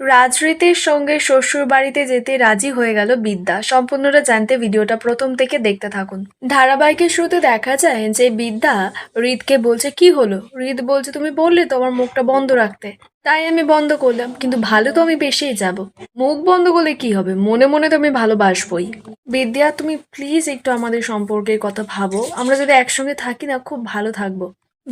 রাজরীতির সঙ্গে শ্বশুর বাড়িতে যেতে রাজি হয়ে গেল বিদ্যা। সম্পূর্ণটা জানতে ভিডিওটা প্রথম থেকে দেখতে থাকুন। ধারাবাহিকের শুরুতে দেখা যায় যে বিদ্যা রিতকে বলছে, কি হলো? রিত বলছে, তুমি বললে তো আমার মুখটা বন্ধ রাখতে। তাই আমি বন্ধ করলাম, কিন্তু ভালো তো আমি বেশিই যাব। মুখ বন্ধ করলে কি হবে? মনে মনে তো আমি ভালোবাসবই। বিদ্যা, তুমি প্লিজ একটু আমাদের সম্পর্কের কথা ভাবো। আমরা যদি একসঙ্গে থাকি না, খুব ভালো থাকব।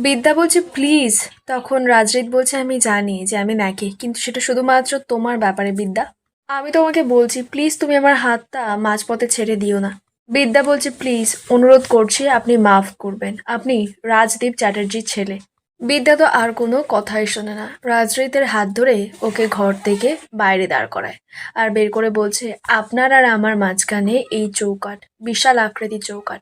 বিদ্যা বলছে প্লিজ তখন রাজরিত বলছে, আমি জানি যে আমি নাকি, কিন্তু সেটা শুধুমাত্র তোমার ব্যাপারে, বিদ্যা। আমি তোমাকে বলছি প্লিজ তুমি আমার হাতটা মাঝপথে ছেড়ে দিও না। বিদ্যা বলছে প্লিজ অনুরোধ করছি, আপনি মাফ করবেন। আপনি রাজদীপ চ্যাটার্জির ছেলে। বিদ্যা তো আর কোনো কথাই শোনে না। রাজরিতের হাত ধরে ওকে ঘর থেকে বাইরে দাঁড় করায় আর বের করে বলছে, আপনার আর আমার মাঝখানে এই চৌকাট বিশাল আকৃতির চৌকাট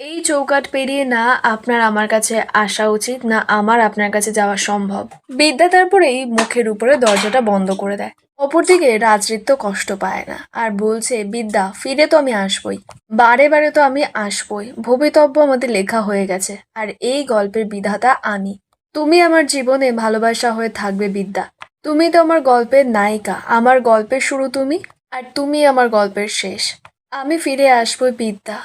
এই চৌকাট পেরিয়ে না আপনার আমার কাছে আসা উচিত, না আমার আপনার কাছে যাওয়া সম্ভব। বিদ্যা তারপরেই মুখের উপরে দরজাটা বন্ধ করে দেয়। অপরদিকে রাজরিত কষ্ট পায় না আর বলছে, বিদ্যা, ফিরে তো আমি আসবই। বারে বারে তো আমি আসবই। ভবিতব্য আমাদের লেখা হয়ে গেছে। আর এই গল্পের বিধাতা আমি। তুমি আমার জীবনে ভালোবাসা হয়ে থাকবে, বিদ্যা। তুমি তো আমার গল্পের নায়িকা। আমার গল্পের শুরু তুমি, আর তুমি আমার গল্পের শেষ। আমি ফিরে আসবই, বিদ্যা।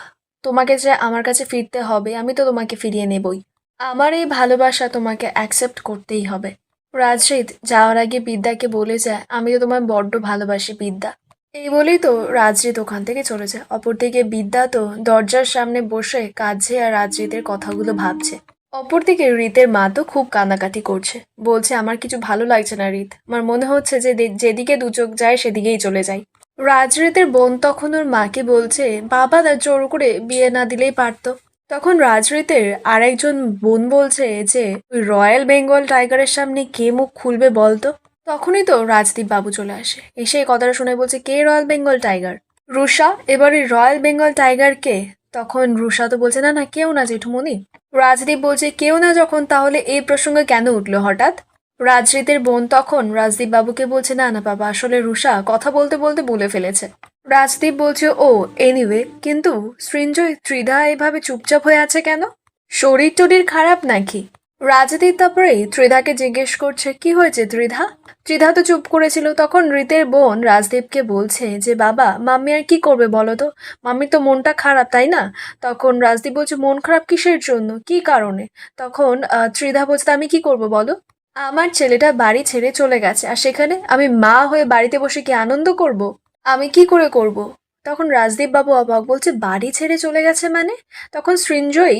তোমাকে যে আমার কাছে ফিরতে হবে, আমি তো তোমাকে ফিরিয়ে নেবই। আমার এই ভালোবাসা তোমাকে অ্যাকসেপ্ট করতেই হবে। রাজরিত যাওয়ার আগে বিদ্যাকে বলে যায়, আমি তো তোমায় বড্ড ভালোবাসি, বিদ্যা। এই বলেই তো রাজরিত ওখান থেকে চলে যায়। অপরদিকে বিদ্যা তো দরজার সামনে বসে কাঁদছে আর রাজরিতের কথাগুলো ভাবছে। অপরদিকে রীতের মা তো খুব কান্নাকাটি করছে। বলছে, আমার কিছু ভালো লাগছে না, রীত। আমার মনে হচ্ছে যে যেদিকে দু চোখ যায়, সেদিকেই চলে যাই। রাজরিতের বোন তখন ওর মাকে বলছে, বাবা দা জোর করে বিয়ে না দিলেই পারতো। তখন রাজরিতের আরেকজন বোন বলছে যে, ওই রয়্যাল বেঙ্গল টাইগারের সামনে কে মুখ খুলবে বলতো তখনই তো রাজদীপ বাবু চলে আসে। এসে এই কথাটা শুনে বলছে, কে রয়্যাল বেঙ্গল টাইগার? রুষা এবার রয়্যাল বেঙ্গল টাইগার কে তখন রুষা তো বলছে, না না, কেউ না জেঠুমনি রাজদীপ বলছে, কেউ না যখন, তাহলে এই প্রসঙ্গে কেন উঠল হঠাৎ? রাজরিতের বোন তখন রাজদীপ বাবুকে বলছে, না না, বাবা, আসলে রুষা কথা বলতে বলতে বলে ফেলেছে। রাজদীপ বলছে, ও এনিওয়ে কিন্তু সৃঞ্জয় ত্রিধা এভাবে চুপচাপ হয়ে আছে কেন? শরীর টরির খারাপ নাকি? রাজদীপ তারপরে ত্রিধাকে জিজ্ঞেস করছে, কি হয়েছে ত্রিধা? ত্রিধা তো চুপ করেছিল। তখন রীতের বোন রাজদীপকে বলছে যে, বাবা, মাম্মি আর কি করবে বলো তো? মাম্মির তো মনটা খারাপ, তাই না? তখন রাজদীপ বলছে, মন খারাপ কিসের জন্য? কি কারণে? তখন ত্রিধা বলছে আমি কি করব বলো? আমার ছেলেটা বাড়ি ছেড়ে চলে গেছে আর সেখানে আমি মা হয়ে বাড়িতে বসে কি আনন্দ করব? আমি কি করে করব? তখন রাজদীপ বাবু অবাক বলছে, বাড়ি ছেড়ে চলে গেছে মানে? তখন সৃঞ্জয়ী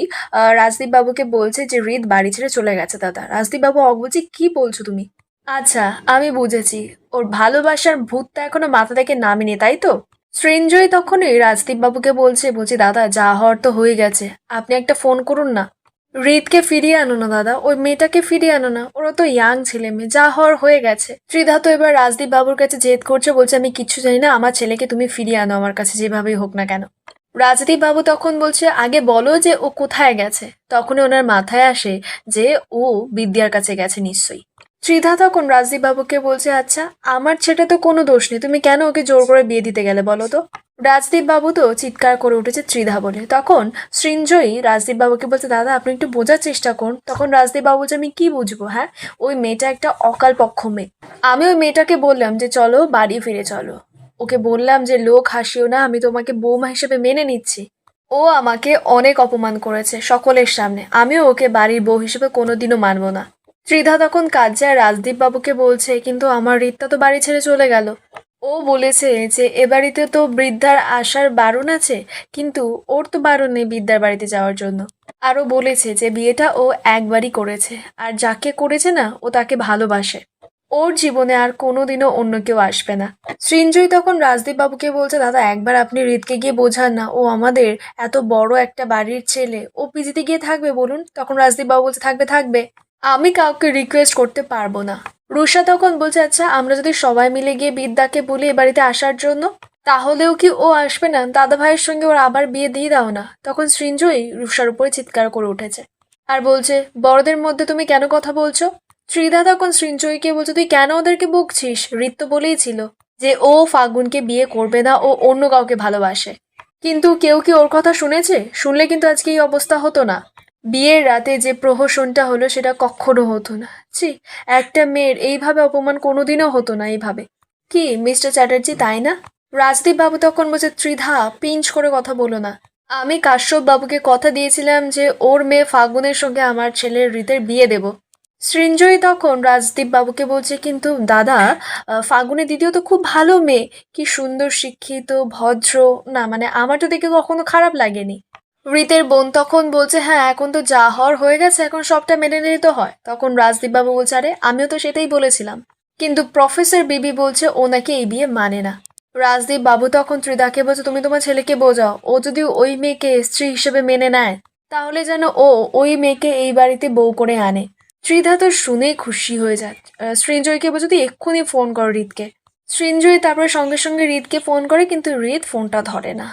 রাজদীপ বাবুকে বলছে যে রিত বাড়ি ছেড়ে চলে গেছে দাদা। রাজদীপ বাবু অবাক বলছে, কি বলছো তুমি? আচ্ছা আমি বুঝেছি। ওর ভালোবাসার ভূতটা এখনও মাথা থেকে নামিনি, তাই তো? সৃঞ্জয় তখনই রাজদীপ বাবুকে বলছে, বলছি, দাদা, যা হওয়ার তো হয়ে গেছে। আপনি একটা ফোন করুন না। রিতকে ফিরিয়ে আনো না, দাদা। ওই মেয়েটাকে ফিরিয়ে আনো না। ওরা তো ইয়াং ছেলে মেয়ে। যা হওয়ার হয়ে গেছে। ত্রিধা তো এবার রাজদীপ বাবুর কাছে জেদ করছে, বলছে, আমি কিচ্ছু জানি না। আমার ছেলেকে তুমি ফিরিয়ে আনো আমার কাছে, যেভাবেই হোক না কেন। রাজদীপ বাবু তখন বলছে, আগে বলো যে ও কোথায় গেছে? তখনই ওনার মাথায় আসে যে ও বিদ্যার কাছে গেছে নিশ্চয়ই। ত্রিধা তখন রাজদীপ বাবুকে বলছে আচ্ছা আমার ছেলে তো কোনো দোষ নেই। তুমি কেন ওকে জোর করে বিয়ে দিতে গেলে বলো তো? রাজদীপ বাবু তো চিৎকার করে উঠেছে ত্রিধা বলে। তখন সৃঞ্জয়ী রাজদীপ বাবুকে বলছে, দাদা, আপনি একটু বোঝার চেষ্টা করুন। তখন রাজদীপ বাবু বলছে আমি কি বুঝব হ্যাঁ? ওই মেয়েটা একটা অকাল পক্ষ মেয়ে। আমি ওই মেয়েটাকে বললাম যে, চলো বাড়ি ফিরে চলো। ওকে বললাম যে, লোক হাসিও না, আমি তোমাকে বৌমা হিসেবে মেনে নিচ্ছি। ও আমাকে অনেক অপমান করেছে সকলের সামনে। আমিও ওকে বাড়ির বউ হিসেবে কোনোদিনও মানবো না। ত্রিধা তখন কাজ যায় রাজদীপ বাবুকে বলছে, কিন্তু আমার রিতটা তো বাড়ি ছেড়ে চলে গেল। ও বলেছে যে, এ বাড়িতে তো বৃদ্ধার আসার বারণ আছে, কিন্তু ওর তো বারণ নেই বিদ্যার বাড়িতে যাওয়ার জন্য। আরও বলেছে যে, বিয়েটা ও একবারই করেছে, আর যাকে করেছে না, ও তাকে ভালোবাসে। ওর জীবনে আর কোনোদিনও অন্য কেউ আসবে না। সৃঞ্জয় তখন রাজদীপ বাবুকে বলছে, দাদা, একবার আপনি হৃদকে গিয়ে বোঝান না, ও আমাদের এত বড় একটা বাড়ির ছেলে। ও পিজিতে গিয়ে থাকবে, বলুন? তখন রাজদীপ বাবু বলছে, থাকবে থাকবে। আমি কাউকে রিকোয়েস্ট করতে পারব না। রুষা তখন বলছে আচ্ছা আমরা যদি সবাই মিলে গিয়ে বিদ্যাকে বলি এ বাড়িতে আসার জন্য, তাহলেও কি ও আসবে না? দাদা ভাইয়ের সঙ্গে ওর আবার বিয়ে দিয়ে দাও না। তখন সৃঞ্জয়ী রুষার উপরে চিৎকার করে উঠেছে আর বলছে, বড়দের মধ্যে তুমি কেন কথা বলছো? ত্রিধা তখন সৃঞ্জয়ীকে বলছে, তুই কেন ওদেরকে বকছিস? ঋত্য বলেই ছিল যে, ও ফাগুনকে বিয়ে করবে না, ও অন্য কাউকে ভালোবাসে। কিন্তু কেউ কি ওর কথা শুনেছে? শুনলে কিন্তু আজকে এই অবস্থা হতো না। বিয়ের রাতে যে প্রহসনটা হলো সেটা কখনো হতো না। ছি একটা মেয়ের এইভাবে অপমান কোনোদিনও হতো না এইভাবে। কি মিস্টার চ্যাটার্জি তাই না? রাজদীপ বাবু তখন বলছে ত্রিধা পিঞ্চ করে কথা বলো না। আমি কাশ্যপ বাবুকে কথা দিয়েছিলাম যে ওর মেয়ে ফাগুনের সঙ্গে আমার ছেলের রীতের বিয়ে দেব। সৃঞ্জয় তখন রাজদীপ বাবুকে বলছে কিন্তু দাদা আহ, ফাগুনের দিদিও তো খুব ভালো মেয়ে। কি সুন্দর শিক্ষিত ভদ্র। না মানে আমার তো দেখে কখনো খারাপ লাগেনি। রীতের বোন তখন বলছে হ্যাঁ এখন তো যা হওয়ার হয়ে গেছে, এখন সবটা মেনে নিলে তো হয়। তখন রাজদীপ বাবু বলছে, আরে, আমিও তো সেটাই বলেছিলাম। কিন্তু প্রফেসর বিবি বলছে, ও নাকি এই বিয়ে মানে না। রাজদীপ বাবু তখন ত্রিদাকে বলছে, তুমি তোমার ছেলেকে বোঝাও, ও যদি ওই মেয়েকে স্ত্রী হিসেবে মেনে নেয়, তাহলে যেন ও ওই মেয়েকে এই বাড়িতে বউ করে আনে। ত্রিধা তো শুনেই খুশি হয়ে যায়। সৃঞ্জয়কে বলছে, তুই এক্ষুনি ফোন কর রিতকে। সৃঞ্জয় তারপরে সঙ্গে সঙ্গে রিতকে ফোন করে, কিন্তু রিত ফোনটা ধরে না।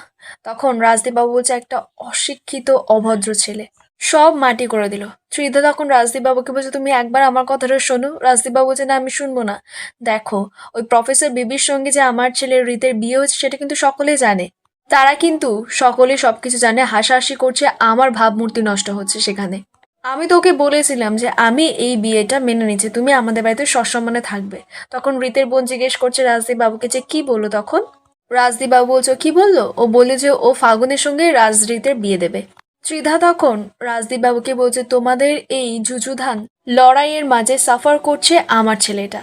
তখন রাজদীপ বাবু বলছে একটা অশিক্ষিত, অভদ্র ছেলে। সব মাটি করে দিল। ত্রিধা তখন বাবুকে বলছে, তুমি একবার আমার কথাটা শোনো। বাবু বলছে না, আমি শুনব না। দেখো, ওই প্রফেসর বিবির সঙ্গে যে আমার ছেলের রীতের বিয়ে হয়েছে, সেটা কিন্তু সকলে জানে। তারা কিন্তু সকলে সবকিছু জানে, হাসাহাসি করছে, আমার ভাবমূর্তি নষ্ট হচ্ছে সেখানে। আমি তোকে বলেছিলাম যে, আমি এই বিয়েটা মেনে নিচ্ছি, তুমি আমাদের বাড়িতে সসম্মানে থাকবে। তখন রীতের বোন জিজ্ঞেস করছে রাজদীপ বাবুকে যে, কি বলল তখন? রাজদীপ বাবু বলছো, কি বলল? ও বলে যে, ও ফাগুনের সঙ্গে রাজরীতের বিয়ে দেবে। ত্রিধা তখন রাজদীপ বাবুকে বলছে, তোমাদের এই যুযুধান লড়াইয়ের মাঝে সাফার করছে আমার ছেলেটা।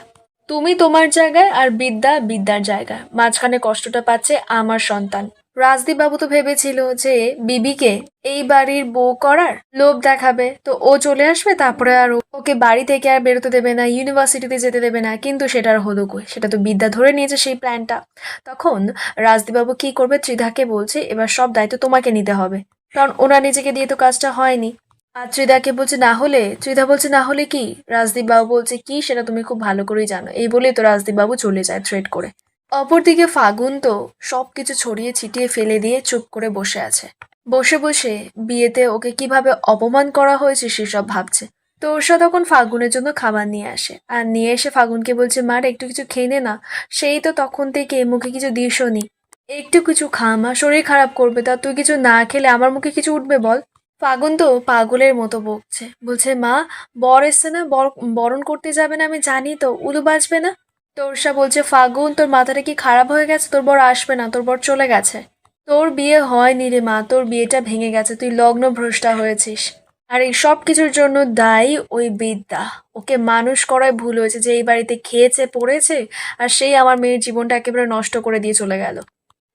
তুমি তোমার জায়গায় আর বিদ্যা বিদ্যার জায়গায়। মাঝখানে কষ্টটা পাচ্ছে আমার সন্তান। রাজদীপ বাবু তো ভেবেছিল যে বিবিকে এই বাড়ির বউ করার লোভ দেখাবে। তো ও চলে আসবে, তারপরে আর ওকে বাড়ি থেকে আর বেরোতে দেবে না ইউনিভার্সিটিতে যেতে দেবে না। কিন্তু সেটার হলো কই? সেটা তো বিদ্যা ধরে নিয়েছে সেই প্ল্যানটা তখন রাজদীপ বাবু কি করবে? ত্রিধাকে বলছে, এবার সব দায়িত্ব তোমাকে নিতে হবে। কারণ ওনার নিজেকে দিয়ে তো কাজটা হয়নি। আর ত্রিধাকে বলছে, না হলে ত্রিধা বলছে, না হলে কি? রাজদীপ বাবু বলছে, কি? সেটা তুমি খুব ভালো করেই জানো। এই বলেই তো রাজদীপ বাবু চলে যায় থ্রেড করে। অপরদিকে ফাগুন তো সবকিছু ছড়িয়ে ছিটিয়ে ফেলে দিয়ে চুপ করে বসে আছে। বসে বসে বিয়েতে ওকে কীভাবে অপমান করা হয়েছে সেসব ভাবছে। তো তোরসা তখন ফাগুনের জন্য খাবার নিয়ে আসে। আর নিয়ে এসে ফাগুনকে বলছে, মার, একটু কিছু খেয়ে নে না। সেই তো তখন থেকে মুখে কিছু দিসও নি। একটু কিছু খা, মা, শরীর খারাপ করবে তা। তুই কিছু না খেলে আমার মুখে কিছু উঠবে বল। ফাগুন তো পাগলের মতো বকছে। বলছে, মা, বর এসছে না? বর, বরণ করতে যাবে না আমি জানি তো। উলু বাজবে না? তোরসা বলছে, ফাগুন, তোর মাথাটা কি খারাপ হয়ে গেছে? তোর বর আসবে না, তোর বর চলে গেছে। তোর বিয়ে হয়নি রে মা, তোর বিয়েটা ভেঙে গেছে, তুই লগ্ন ভ্রষ্টা হয়েছিস। আর এই সব কিছুর জন্য দায়ী ওই বিদ্যা, ওকে মানুষ করায় ভুল হয়েছে, যে এই বাড়িতে খেয়েছে, পড়েছে, আর সেই আমার মেয়ের জীবনটা একেবারে নষ্ট করে দিয়ে চলে গেল।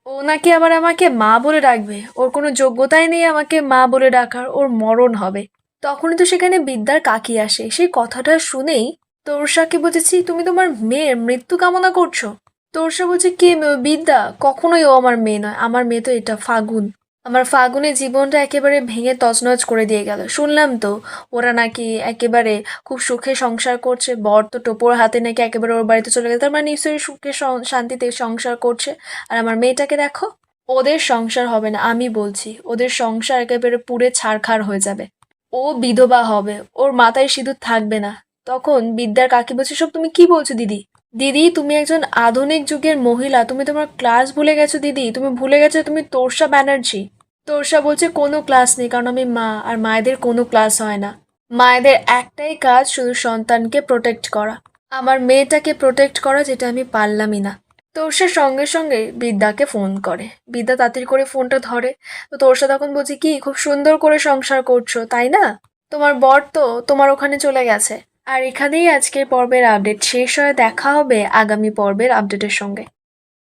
ও নাকি আবার আমাকে মা বলে ডাকবে? ওর কোনো যোগ্যতাই নেই আমাকে মা বলে ডাকার, ওর মরণ হবে। তখনই তো সেখানে বিদ্যার কাকি আসে, সেই কথাটা শুনেই তোরসাকে বলেছি তুমি তোমার মেয়ের মৃত্যু কামনা করছ? তোরসা বলছে, কে? বিদ্যা? কখনোই ও আমার মেয়ে নয়। আমার মেয়ে তো এটা ফাগুন। আমার ফাগুনের জীবনটা একেবারে ভেঙে তছনছ করে দিয়ে গেল। শুনলাম তো, ওরা নাকি একেবারে খুব সুখে সংসার করছে। বর তো টোপর হাতে নাকি একেবারে ওর বাড়িতে চলে গেছে তার মানে নিশ্চয়ই সুখে শান্তিতে সংসার করছে। আর আমার মেয়েটাকে দেখো, ওদের সংসার হবে না, আমি বলছি। ওদের সংসার একেবারে পুড়ে ছাড়খাড় হয়ে যাবে। ও বিধবা হবে। ওর মাথায় সিঁদুর থাকবে না। তখন বিদ্যার কাকি বলছে সব তুমি কি বলছো, দিদি? দিদি, তুমি একজন আধুনিক যুগের মহিলা, তুমি তোমার ক্লাস ভুলে গেছো, দিদি। তুমি ভুলে গেছো তুমি তোরসা ব্যানার্জি। তোরসা বলছে, কোনো ক্লাস নেই, কারণ আমি মা, আর মায়েদের কোনো ক্লাস হয় না। মায়েদের একটাই কাজ, শুধু সন্তানকে প্রোটেক্ট করা। আমার মেয়েটাকে প্রোটেক্ট করা, যেটা আমি পারলামই না। তোরসা সঙ্গে সঙ্গে বিদ্যাকে ফোন করে। বিদ্যা তাড়াতাড়ি করে ফোনটা ধরে। তো তোরসা তখন বলছে, কি, খুব সুন্দর করে সংসার করছ, তাই না? তোমার বর তো তোমার ওখানে চলে গেছে। আর এখানেই আজকের পর্বের আপডেট শেষ হয়ে দেখা হবে আগামী পর্বের আপডেটের সঙ্গে।